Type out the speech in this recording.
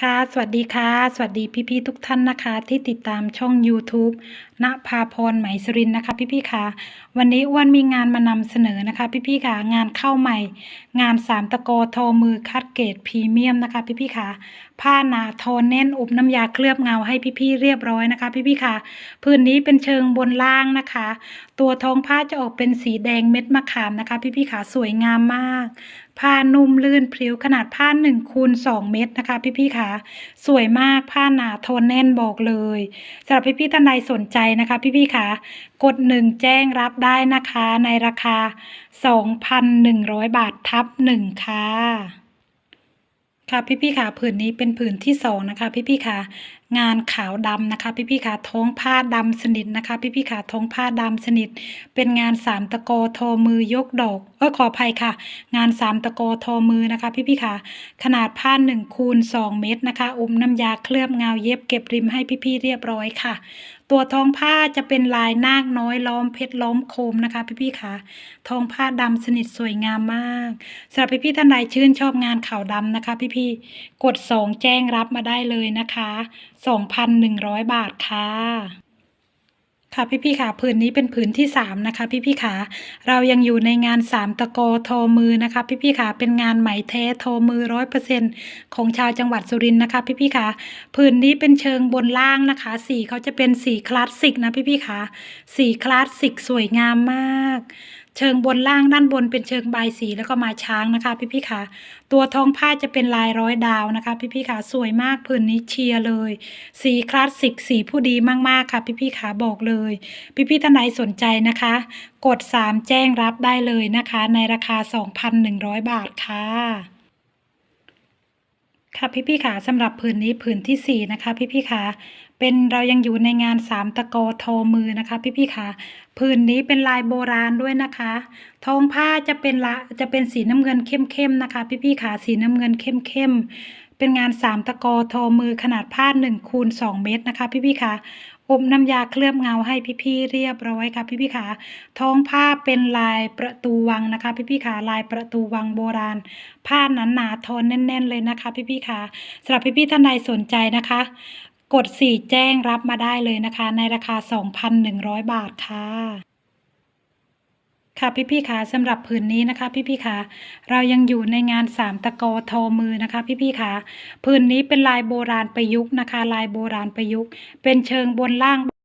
ค่ะ สวัสดีค่ะ สวัสดีพี่ ๆ ทุกท่านนะคะ ที่ติดตามช่อง YouTube ณภาพรไหมสรินนะคะ พี่ ๆ ค่ะ วันนี้อ้วนมีงานมานำเสนอนะคะ พี่ ๆ ค่ะ งานเข้าใหม่ งานสามตะโกทอมือคัดเกรดพรีเมียมนะคะ พี่ ๆ ค่ะ ผ้าหนาทอแน่นอบน้ำยาเคลือบเงาให้พี่ ๆ เรียบร้อยนะคะ พี่ ๆ ค่ะ พื้นนี้เป็นเชิงบนล่างนะคะ ตัวท้องผ้าจะออกเป็นสีแดงเม็ดมะขามนะคะ พี่ ๆ ค่ะ สวยงามมาก ผ้านุ่มลื่นพริ้วขนาดผ้า1คูณ2เมตรนะคะ พี่ๆค่ะสวยมากผ้าหนาทนแน่นบอกเลยสำหรับพี่ๆท่านใดสนใจนะคะ พี่ๆค่ะกดหนึ่งแจ้งรับได้นะคะ ในราคา 2,100 บาททับหนึ่งค่ะค่ะพี่ๆค่ะผืนนี้เป็นผืนที่สองนะคะ พี่ๆค่ะ งานขาวดำนะคะพี่ๆค่ะท้องผ้าดำสนิทนะคะพี่ๆค่ะท้องผ้าดำสนิท เป็นงานสามตะโกทอมือยกดอกเออขออภัยค่ะ งานสามตะโกทอมือนะคะพี่ๆค่ะขนาดผ้าหนึ่งคูณสองเมตรนะคะอมน้ำยาเคลือบเงาเย็บเก็บริมให้พี่ๆเรียบร้อยค่ะ ตัวทองผ้าจะเป็นลายนาคน้อยล้อมเพชรล้อมโคมนะคะพี่ๆค่ะทองผ้าดำสนิทสวยงามมากสำหรับพี่ๆท่านใดชื่นชอบงานขาวดำนะคะ พี่ๆกดสองแจ้งรับมาได้เลยนะคะ2,100 บาทค่ะค่ะพี่ๆค่ะผืนนี้เป็นผืนที่3นะคะ พี่ๆค่ะเรายังอยู่ในงาน3ตะโกทอมือนะคะ พี่ๆค่ะเป็นงานไหมแท้ทอมือร้อยเปอร์เซ็นของชาวจังหวัดสุรินทร์นะคะ พี่ๆค่ะผืนนี้เป็นเชิงบนล่างนะคะ สีเขาจะเป็นสีคลาสสิกนะพี่ๆค่ะสีคลาสสิกสวยงามมากเชิงบนล่างด้านบนเป็นเชิงใบสีแล้วก็มาช้างนะคะพี่ๆค่ะตัวทองผ้าจะเป็นลายร้อยดาวนะคะ พี่ๆค่ะสวยมากผืนนี้เชียร์เลย สีคลาสสิกสีผู้ดีมากๆค่ะ พี่พี่ขาบอกเลย พี่ๆท่านใดสนใจนะคะ กด 3 แจ้งรับได้เลยนะคะ ในราคา 2,100 บาทค่ะ ค่ะพี่ๆค่ะสำหรับผืนนี้ผืนที่ 4 นะคะพี่ๆค่ะเป็นเรายังอยู่ในงานสามตะกอทอมือนะคะ พี่ๆค่ะผืนนี้เป็นลายโบราณด้วยนะคะทองผ้าจะเป็นละจะเป็นสีน้ำเงินเข้มๆนะคะ พี่ๆค่ะสีน้ำเงินเข้มๆ เป็นงานสามตะกอทอมือขนาดผ้า1คูณ2เมตรนะคะ พี่ๆค่ะอบน้ำยาเคลือบเงาให้พี่ๆเรียบร้อยค่ะพี่ๆค่ะท้องผ้าเป็นลายประตูวังนะคะ พี่ๆค่ะลายประตูวังโบราณ ผ้าหนาหนาทนแน่น ๆ เลยนะคะ พี่ๆค่ะสำหรับพี่ๆท่านใดสนใจนะคะ กด4แจ้งรับมาได้เลยนะคะ ในราคา 2,100 บาทค่ะ ค่ะพี่ๆค่ะสำหรับผืนนี้นะคะพี่ๆค่ะเรายังอยู่ในงานสามตะกอทอมือนะคะพี่ๆค่ะผืนนี้เป็นลายโบราณประยุกต์นะคะ ลายโบราณประยุกต์ เป็นเชิงบนล่าง